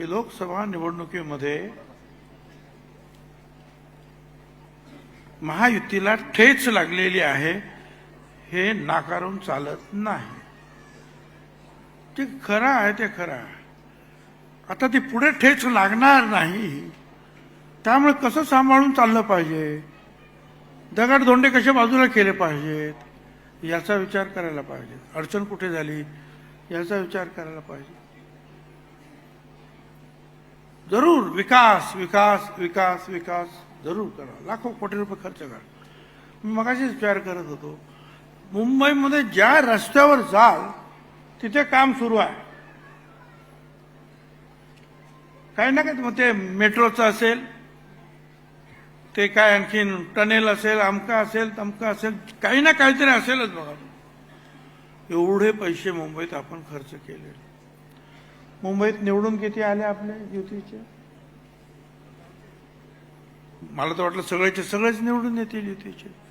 की लोकसभा निवडणुकीमध्ये महायुतीला ठेच लागलेली आहे हे नाकारून चालत नाही. ते खरं आहे ते खरं आहे. आता ती पुढे ठेच लागणार नाही. त्यामुळे कसं सांभाळून चाललं पाहिजे? दगडधोंडे कसे बाजूला केले पाहिजेत? याचा विचार करायला पाहिजे. अडचण कुठे झाली? याचा विचार करायला पाहिजे. जरूर विकास विकास विकास विकास जरूर करा. लाखो कोटी रुपये खर्च करा. मी मगाशीच विचार करत होतो मुंबईमध्ये ज्या रस्त्यावर जाल तिथे काम सुरू आहे. काही ना काही मग ते मेट्रोचं असेल ते काय आणखीन टनेल असेल अमका असेल तमका असेल काही ना काहीतरी असेलच बघा. एवढे पैसे मुंबईत आपण खर्च केले मुंबईत निवडून किती आले आपले युतीचे? मला तर वाटलं सगळ्याचे सगळेच निवडून येतील युतीचे.